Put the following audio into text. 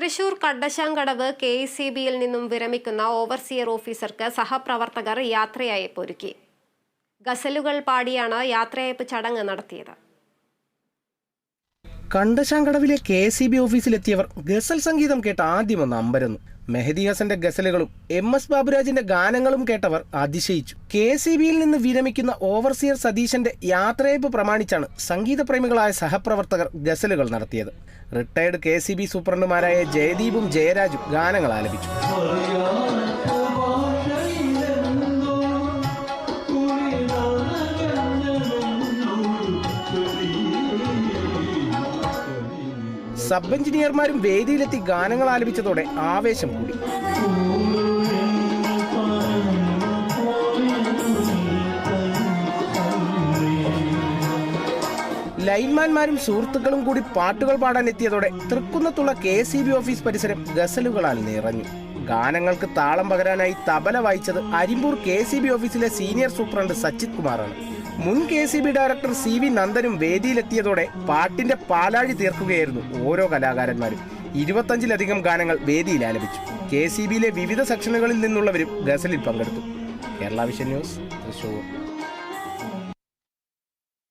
Thrissur കഡശാങ്കടവ് K C ബിയിൽ നിന്നും വിരമിക്കുന്ന ഓവർസിയർ ഓഫീസർക്ക് സഹപ്രവർത്തകർ യാത്രയയപ്പ് ഒരുക്കി. ഗസലുകൾ പാടിയാണ് യാത്രയയപ്പ് ചടങ്ങ് നടത്തിയത്. കണ്ടശാങ്കടവിലെ കെ സി ബി ഓഫീസിലെത്തിയവർ ഗസൽ സംഗീതം കേട്ട് ആദ്യം ഒന്ന് അമ്പരന്നു. മെഹദി ഹസന്റെ ഗസലുകളും എം എസ് ബാബുരാജിന്റെ ഗാനങ്ങളും കേട്ടവർ അതിശയിച്ചു. കെ സി ബിയിൽ നിന്ന് വിരമിക്കുന്ന ഓവർസിയർ സതീശന്റെ യാത്രയപ്പ് പ്രമാണിച്ചാണ് സംഗീതപ്രേമികളായ സഹപ്രവർത്തകർ ഗസലുകൾ നടത്തിയത്. റിട്ടയർഡ് കെ സൂപ്രണ്ടുമാരായ ജയദീപും ജയരാജും ഗാനങ്ങൾ ആലപിച്ചു. സബ് എഞ്ചിനീയർമാരും വേദിയിലെത്തി ഗാനങ്ങൾ ആലപിച്ചതോടെ ആവേശം കൂടി. ലൈൻമാൻമാരും സുഹൃത്തുക്കളും കൂടി പാട്ടുകൾ പാടാൻ എത്തിയതോടെ തൃക്കുന്നത്തുള്ള കെ സി ബി ഓഫീസ് പരിസരം ഗസലുകളാൽ നിറഞ്ഞു. ഗാനങ്ങൾക്ക് താളം പകരാനായി തബല വായിച്ചത് അരിമ്പൂർ കെ സി ബി ഓഫീസിലെ സീനിയർ സൂപ്രണ്ട് സച്ചിത് കുമാറാണ്. മുൻ K C B director C V നന്ദനും വേദിയിലെത്തിയതോടെ പാട്ടിന്റെ പാലാഴി തീർക്കുകയായിരുന്നു ഓരോ കലാകാരന്മാരും. ഇരുപത്തഞ്ചിലധികം ഗാനങ്ങൾ വേദിയിൽ ആലപിച്ചു. കെ സി ബിയിലെ വിവിധ സെക്ഷനുകളിൽ നിന്നുള്ളവരും ഗസലിൽ പങ്കെടുത്തു. Kerala vision news Thrissur.